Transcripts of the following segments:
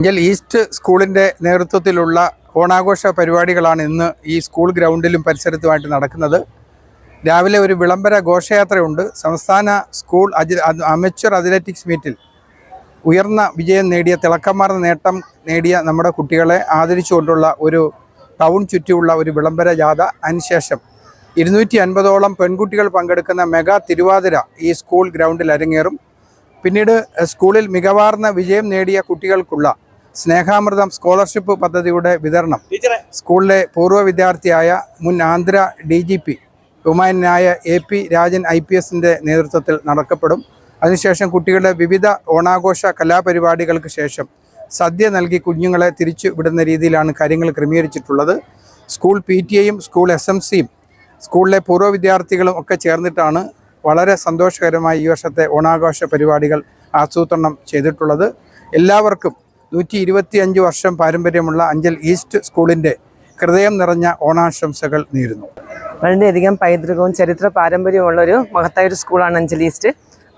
എങ്കിൽ ഈസ്റ്റ് സ്കൂളിന്റെ നേതൃത്വത്തിലുള്ള ഓണാഘോഷ പരിപാടികളാണ് ഇന്ന് ഈ സ്കൂൾ ഗ്രൗണ്ടിലും പരിസരത്തുമായിട്ട് നടക്കുന്നത്. രാവിലെ ഒരു വിളംബര ഘോഷയാത്രയുണ്ട്. സംസ്ഥാന സ്കൂൾ അജി അമച്വർ അത്ലറ്റിക്സ് മീറ്റിൽ ഉയർന്ന വിജയം നേടിയ തിളക്കമാർന്ന നേട്ടം നേടിയ നമ്മുടെ കുട്ടികളെ ആദരിച്ചുകൊണ്ടുള്ള ഒരു ടൗൺ ചുറ്റിയുള്ള ഒരു വിളംബര ജാഥ. അതിനുശേഷം ഇരുന്നൂറ്റി അൻപതോളം പെൺകുട്ടികൾ പങ്കെടുക്കുന്ന മെഗാ തിരുവാതിര ഈ സ്കൂൾ ഗ്രൗണ്ടിൽ അരങ്ങേറും. പിന്നീട് സ്കൂളിൽ മികവാർന്ന വിജയം നേടിയ കുട്ടികൾക്കുള്ള സ്നേഹാമൃതം സ്കോളർഷിപ്പ് പദ്ധതിയുടെ വിതരണം. സ്കൂളിലെ പൂർവ വിദ്യാർത്ഥിയായ മുൻ ആന്ധ്ര ഡി ജി പി ബഹുമാനായ A P Rajan I P എസിന്റെ നേതൃത്വത്തിൽ നടക്കപ്പെടും. അതിനുശേഷം കുട്ടികളുടെ വിവിധ ഓണാഘോഷ കലാപരിപാടികൾക്ക് ശേഷം സദ്യ നൽകി കുഞ്ഞുങ്ങളെ തിരിച്ചു വിടുന്ന രീതിയിലാണ് കാര്യങ്ങൾ ക്രമീകരിച്ചിട്ടുള്ളത്. സ്കൂൾ പി ടി എയും സ്കൂൾ എസ് എം സിയും സ്കൂളിലെ പൂർവ വിദ്യാർത്ഥികളും ഒക്കെ ചേർന്നിട്ടാണ് വളരെ സന്തോഷകരമായി ഈ വർഷത്തെ ഓണാഘോഷ പരിപാടികൾ ആസൂത്രണം ചെയ്തിട്ടുള്ളത്. എല്ലാവർക്കും നൂറ്റി ഇരുപത്തി അഞ്ച് വർഷം പാരമ്പര്യമുള്ള അഞ്ചൽ ഈസ്റ്റ് സ്കൂളിന്റെ ഹൃദയം നിറഞ്ഞ ഓണാശംസകൾ നേരുന്നു. വളരെയധികം പൈതൃകവും ചരിത്ര പാരമ്പര്യവുമുള്ള ഒരു മഹത്തായ ഒരു സ്കൂളാണ് അഞ്ചൽ ഈസ്റ്റ്.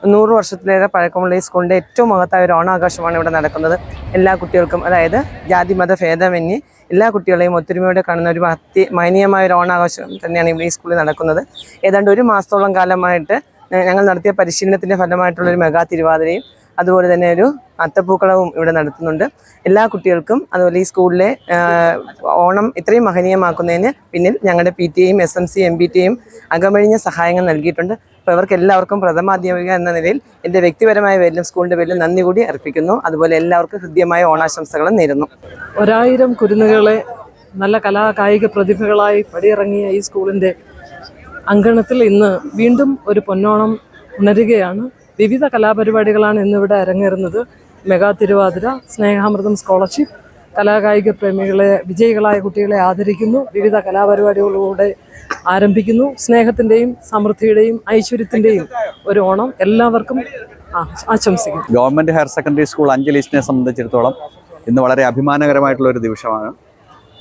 നൂറ് വർഷത്തിലേറെ പഴക്കമുള്ള ഈ സ്കൂളിന്റെ ഏറ്റവും മഹത്തായ ഒരു ഓണാഘോഷമാണ് ഇവിടെ നടക്കുന്നത്. എല്ലാ കുട്ടികൾക്കും അതായത് ജാതി മത ഭേദമന്യേ എല്ലാ കുട്ടികളെയും ഒത്തൊരുമയോടെ കാണുന്ന ഒരു അത്യ മാനീയമായ ഒരു ഓണാഘോഷം തന്നെയാണ് ഇവിടെ ഈ സ്കൂളിൽ നടക്കുന്നത്. ഏതാണ്ട് ഒരു മാസത്തോളം കാലമായിട്ട് ഞങ്ങൾ നടത്തിയ പരിശീലനത്തിന്റെ ഫലമായിട്ടുള്ള ഒരു മെഗാ തിരുവാതിരയും അതുപോലെ തന്നെ ഒരു അത്തപ്പൂക്കളവും ഇവിടെ നടത്തുന്നുണ്ട്. എല്ലാ കുട്ടികൾക്കും അതുപോലെ ഈ സ്കൂളിലെ ഓണം ഇത്രയും മഹനീയമാക്കുന്നതിന് പിന്നിൽ ഞങ്ങളുടെ പി ടി എയും S M C M B ടിയും അകമഴിഞ്ഞ സഹായങ്ങൾ നൽകിയിട്ടുണ്ട്. അപ്പോൾ ഇവർക്ക് എല്ലാവർക്കും പ്രഥമാധ്യാപിക എന്ന നിലയിൽ എന്റെ വ്യക്തിപരമായ പേരിലും സ്കൂളിന്റെ പേരിലും നന്ദി കൂടി അർപ്പിക്കുന്നു. അതുപോലെ എല്ലാവർക്കും ഹൃദ്യമായ ഓണാശംസകളും നേരുന്നു. ഒരായിരം കുരുന്നുകളെ നല്ല കലാകായിക പ്രതിഭകളായി പടിയിറങ്ങിയ ഈ സ്കൂളിന്റെ അങ്കണത്തിൽ ഇന്ന് വീണ്ടും ഒരു പൊന്നോണം ഉണരുകയാണ്. വിവിധ കലാപരിപാടികളാണ് ഇന്നിവിടെ അരങ്ങേറുന്നത്. മെഗാ തിരുവാതിര സ്നേഹാമൃതം സ്കോളർഷിപ്പ് കലാകായിക പ്രേമികളെ വിജയികളായ കുട്ടികളെ ആദരിക്കുന്നു വിവിധ കലാപരിപാടികളിലൂടെ ആരംഭിക്കുന്നു. സ്നേഹത്തിന്റെയും സമൃദ്ധിയുടെയും ഐശ്വര്യത്തിന്റെയും ഒരു ഓണം എല്ലാവർക്കും ആശംസിക്കുന്നു. ഗവൺമെന്റ് ഹയർ സെക്കൻഡറി സ്കൂൾ അഞ്ചലീസ്റ്റിനെ സംബന്ധിച്ചിടത്തോളം ഇന്ന് വളരെ അഭിമാനകരമായിട്ടുള്ള ഒരു ദിവസമാണ്.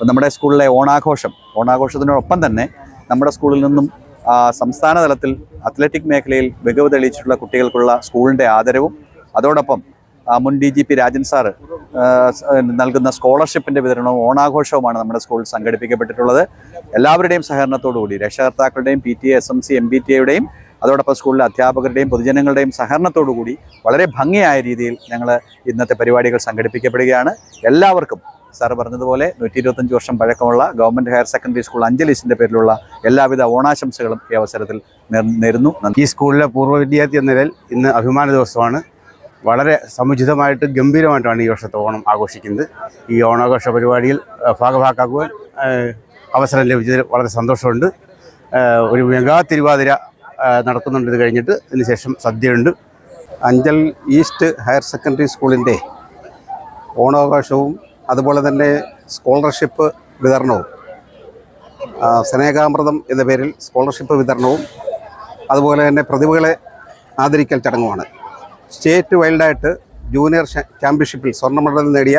നമ്മുടെ സ്കൂളിലെ ഓണാഘോഷം ഓണാഘോഷത്തിനോടൊപ്പം തന്നെ നമ്മുടെ സ്കൂളിൽ നിന്നും സംസ്ഥാന തലത്തിൽ അത്ലറ്റിക് മേഖലയിൽ മികവ് തെളിയിച്ചിട്ടുള്ള കുട്ടികൾക്കുള്ള സ്കൂളിന്റെ ആദരവും അതോടൊപ്പം മുൻ D G P Rajan sir നൽകുന്ന സ്കോളർഷിപ്പിന്റെ വിതരണവും ഓണാഘോഷവുമാണ് നമ്മുടെ സ്കൂളിൽ സംഘടിപ്പിക്കപ്പെട്ടിട്ടുള്ളത്. എല്ലാവരുടെയും സഹകരണത്തോടുകൂടി രക്ഷകർത്താക്കളുടെയും P T A S M C M B T എയുടെയും അതോടൊപ്പം സ്കൂളിലെ അധ്യാപകരുടെയും പൊതുജനങ്ങളുടെയും സഹകരണത്തോടുകൂടി വളരെ ഭംഗിയായ രീതിയിൽ ഞങ്ങൾ ഇന്നത്തെ പരിപാടികൾ സംഘടിപ്പിക്കപ്പെടുകയാണ്. എല്ലാവർക്കും സാർ പറഞ്ഞതുപോലെ നൂറ്റി ഇരുപത്തഞ്ച് വർഷം പഴക്കമുള്ള ഗവൺമെന്റ് ഹയർ സെക്കൻഡറി സ്കൂൾ അഞ്ചലീസിന്റെ പേരിലുള്ള എല്ലാവിധ ഓണാശംസകളും ഈ അവസരത്തിൽ നേരുന്നു. ഈ സ്കൂളിലെ പൂർവ വിദ്യാർത്ഥി എന്ന നിലയിൽ ഇന്ന് അഭിമാന ദിവസമാണ്. വളരെ സമുചിതമായിട്ട് ഗംഭീരമായിട്ടാണ് ഈ വർഷത്തെ ഓണം ആഘോഷിക്കുന്നത്. ഈ ഓണാഘോഷ പരിപാടിയിൽ ഭാഗഭാക്കാക്കുവാൻ അവസരം ലഭിച്ചതിൽ വളരെ സന്തോഷമുണ്ട്. ഒരു മെഗാ തിരുവാതിര നടക്കുന്നുണ്ട് ഇത് കഴിഞ്ഞിട്ട്. അതിനുശേഷം സദ്യയുണ്ട്. അഞ്ചൽ ഈസ്റ്റ് ഹയർ സെക്കൻഡറി സ്കൂളിന്റെ ഓണാഘോഷവും അതുപോലെ തന്നെ സ്കോളർഷിപ്പ് വിതരണവും സ്നേഹാമൃതം എന്ന പേരിൽ സ്കോളർഷിപ്പ് വിതരണവും അതുപോലെ തന്നെ പ്രതിഭകളെ ആദരിക്കൽ ചടങ്ങുമാണ്. സ്റ്റേറ്റ് വൈൽഡായിട്ട് ജൂനിയർ ചാമ്പ്യൻഷിപ്പിൽ സ്വർണ മെഡൽ നേടിയ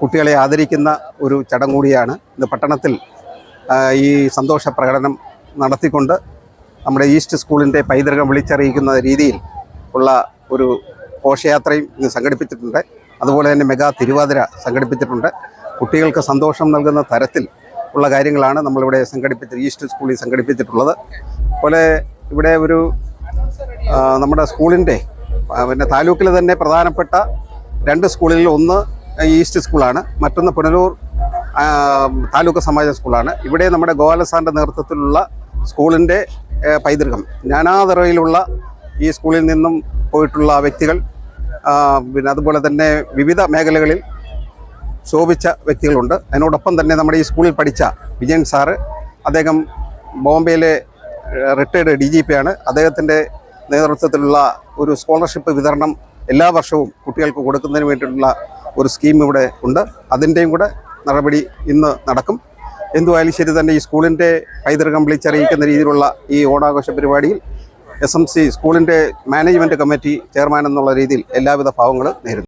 കുട്ടികളെ ആദരിക്കുന്ന ഒരു ചടങ്ങ് കൂടിയാണ് ഇന്ന് പട്ടണത്തിൽ ഈ സന്തോഷ പ്രകടനം നടത്തിക്കൊണ്ട് നമ്മുടെ ഈസ്റ്റ് സ്കൂളിന്റെ പൈതൃകം വിളിച്ചറിയിക്കുന്ന രീതിയിൽ ഉള്ള ഒരു ഘോഷയാത്രയും ഇന്ന് സംഘടിപ്പിച്ചിട്ടുണ്ട്. അതുപോലെ തന്നെ മെഗാ തിരുവാതിര സംഘടിപ്പിച്ചിട്ടുണ്ട്. കുട്ടികൾക്ക് സന്തോഷം നൽകുന്ന തരത്തിൽ ഉള്ള കാര്യങ്ങളാണ് നമ്മളിവിടെ സംഘടിപ്പിച്ച ഈസ്റ്റ് സ്കൂളിൽ സംഘടിപ്പിച്ചിട്ടുള്ളത്. അതുപോലെ ഇവിടെ ഒരു നമ്മുടെ സ്കൂളിന്റെ പിന്നെ താലൂക്കിൽ തന്നെ പ്രധാനപ്പെട്ട രണ്ട് സ്കൂളിൽ ഒന്ന് ഈസ്റ്റ് സ്കൂളാണ് മറ്റൊന്ന് പുനലൂർ താലൂക്ക് സമാജ സ്കൂളാണ്. ഇവിടെ നമ്മുടെ ഗോപാല സാറിന്റെ നേതൃത്വത്തിലുള്ള സ്കൂളിന്റെ പൈതൃകം. നാനാതറയിലുള്ള ഈ സ്കൂളിൽ നിന്നും പോയിട്ടുള്ള വ്യക്തികൾ പിന്നെ അതുപോലെ തന്നെ വിവിധ മേഖലകളിൽ ശോഭിച്ച വ്യക്തികളുണ്ട്. അതിനോടൊപ്പം തന്നെ നമ്മുടെ ഈ സ്കൂളിൽ പഠിച്ച വിജയൻ സാറ് അദ്ദേഹം ബോംബെയിലെ റിട്ടയർഡ് ഡി ജി പി ആണ്. അദ്ദേഹത്തിന്റെ നേതൃത്വത്തിലുള്ള ഒരു സ്കോളർഷിപ്പ് വിതരണം എല്ലാ വർഷവും കുട്ടികൾക്ക് കൊടുക്കുന്നതിന് വേണ്ടിയിട്ടുള്ള ഒരു സ്കീം ഇവിടെ ഉണ്ട്. അതിന്റെയും കൂടെ നടപടി ഇന്ന് നടക്കും. എന്തുവായാലും ശരി തന്നെ ഈ സ്കൂളിന്റെ പൈതൃകം വിളിച്ചറിയിക്കുന്ന രീതിയിലുള്ള ഈ ഓണാഘോഷ പരിപാടിയിൽ എസ് എം സി സ്കൂളിന്റെ മാനേജ്മെന്റ് കമ്മിറ്റി ചെയർമാൻ എന്നുള്ള രീതിയിൽ എല്ലാവിധ ഭാവങ്ങളും നേരുന്നു